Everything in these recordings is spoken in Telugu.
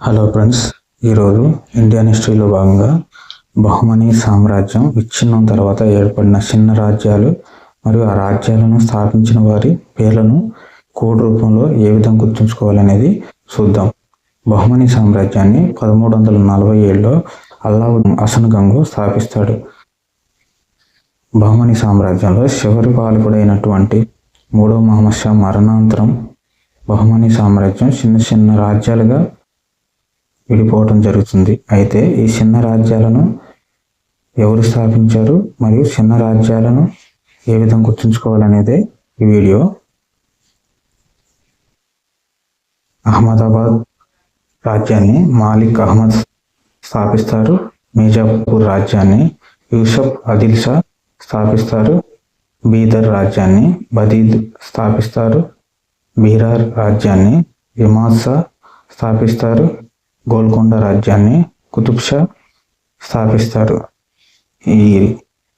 హలో ఫ్రెండ్స్ ఈరోజు ఇండియన్ హిస్టరీలో భాగంగా బహుమని సామ్రాజ్యం విచ్ఛిన్నం తర్వాత ఏర్పడిన చిన్న రాజ్యాలు మరియు ఆ రాజ్యాలను స్థాపించిన వారి పేర్లను కోడ్ రూపంలో ఏ విధంగా గుర్తుంచుకోవాలనేది చూద్దాం. బహుమని సామ్రాజ్యాన్ని పదమూడు వందల నలభై ఏడులో అల్లావుద్దీన్ అసన్ గంగు స్థాపిస్తాడు. బహుమని సామ్రాజ్యంలో చివరి పాలకుడైనటువంటి మూడో మహమ్మద్ షా మరణాంతరం బహుమని సామ్రాజ్యం చిన్న చిన్న రాజ్యాలుగా విడిపోవటం జరుగుతుంది. అయితే ఈ చిన్న రాజ్యాలను ఎవరు స్థాపించారు మరియు చిన్న రాజ్యాలను ఏ విధంగా గుర్తుంచుకోవాలనేదే ఈ వీడియో. అహ్మదాబాద్ రాజ్యాన్ని మాలిక్ అహ్మద్ స్థాపిస్తారు. మీజాపూర్ రాజ్యాన్ని యూసఫ్ అదిల్ షా స్థాపిస్తారు. బీదర్ రాజ్యాన్ని బదీద్ స్థాపిస్తారు. బీరార్ రాజ్యాన్ని ఇమాద్ షా స్థాపిస్తారు. గోల్కొండ రాజ్యాన్ని కుతుబ్షా స్థాపిస్తారు. ఈ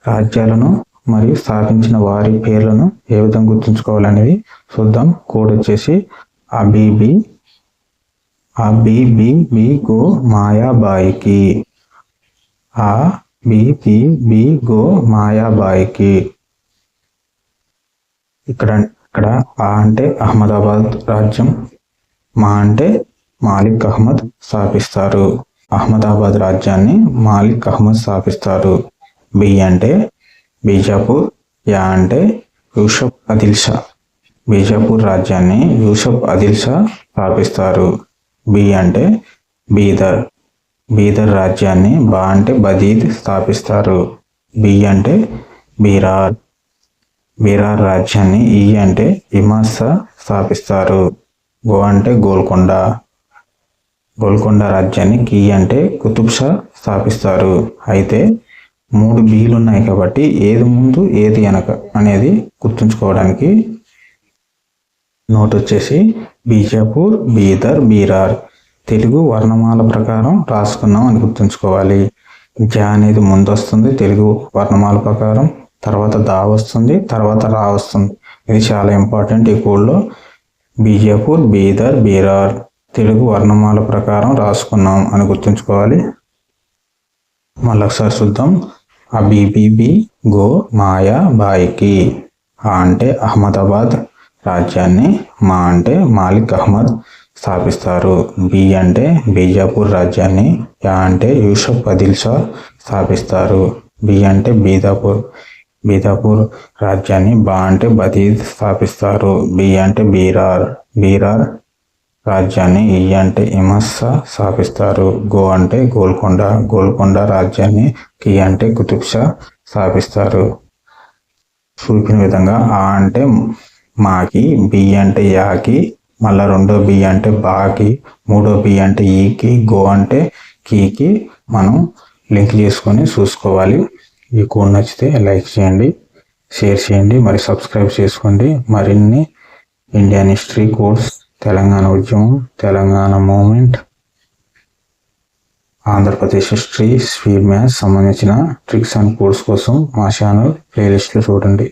రాజ్యాలను మరియు స్థాపించిన వారి పేర్లను ఏ విధంగా గుర్తుంచుకోవాలనేది చూద్దాం. కోడ్ వచ్చేసి అబీబి అబీబి బి గో మాయాబాయికి. ఆ బి గో మాయాబాయికి. ఇక్కడ ఇక్కడ ఆ అంటే అహ్మదాబాద్ రాజ్యం మా అంటే మాలిక్ అహ్మద్ స్థాపిస్తారు. అహ్మదాబాద్ రాజ్యాన్ని మాలిక్ అహ్మద్ స్థాపిస్తారు. బి అంటే బీజాపూర్ యా అంటే యూసఫ్ అదిల్ షా. బీజాపూర్ రాజ్యాన్ని యూసఫ్ అదిల్ షా స్థాపిస్తారు. బి అంటే బీదర్. బీదర్ రాజ్యాన్ని బా అంటే బదీద్ స్థాపిస్తారు. బి అంటే బీరార్. బీరార్ రాజ్యాన్ని ఈ అంటే ఇమాసా స్థాపిస్తారు. గో అంటే గోల్కొండ. గోల్కొండ రాజ్యాన్ని కీ అంటే కుతుబ్ షా స్థాపిస్తారు. అయితే మూడు బీలు ఉన్నాయి కాబట్టి ఏది ముందు ఏది వెనక అనేది గుర్తుంచుకోవడానికి నోట్ వచ్చేసి బీజాపూర్ బీదర్ బీరార్. తెలుగు వర్ణమాల ప్రకారం రాసుకున్నాం అని గుర్తుంచుకోవాలి. జ అనేది ముందు వస్తుంది తెలుగు వర్ణమాల ప్రకారం. తర్వాత దా వస్తుంది తర్వాత రా వస్తుంది. ఇది చాలా ఇంపార్టెంట్ ఈ కోడ్లో. బీజాపూర్ బీదర్ బీరార్. తెలుగు వర్ణమాల ప్రకారం రాసుకున్నాం అని గుర్తుంచుకోవాలి. మళ్ళీ ఒకసారి చూద్దాం. అబీబీబీ గో మాయా బాయికి. ఆ అంటే అహ్మదాబాద్ రాజ్యాన్ని మా అంటే మాలిక్ అహ్మద్ స్థాపిస్తారు. బి అంటే బీజాపూర్ రాజ్యాన్ని యా అంటే యూసఫ్ అదిల్ షా స్థాపిస్తారు. బి అంటే బీదాపూర్ బీదాపూర్ రాజ్యాన్ని బా అంటే బదీద్ స్థాపిస్తారు. బి అంటే బీరార్ బీరార్ రాజ్యాన్ని ఈ అంటే ఇమస్స స్థాపిస్తారు. గో అంటే గోల్కొండ గోల్కొండ రాజ్యాన్ని కి అంటే కుతుబ్షా స్థాపిస్తారు. చూపిన విధంగా ఆ అంటే మాకి బి అంటే యాకి మళ్ళా రెండో బి అంటే బాకి మూడో బి అంటే ఈకి గో అంటే కీకి మనం లింక్ చేసుకొని చూసుకోవాలి. ఈ కోడ్ నచ్చితే లైక్ చేయండి షేర్ చేయండి మరి సబ్స్క్రైబ్ చేసుకోండి. మరిన్ని ఇండియన్ హిస్టరీ కోడ్స్ తెలంగాణ ఉద్యమం Telangana movement. Andhra Pradesh history sweet maths సంబంధించిన ట్రిక్స్ అండ్ కోర్స్ కోసం మా ఛానల్ ప్లేలిస్ట్లో చూడండి.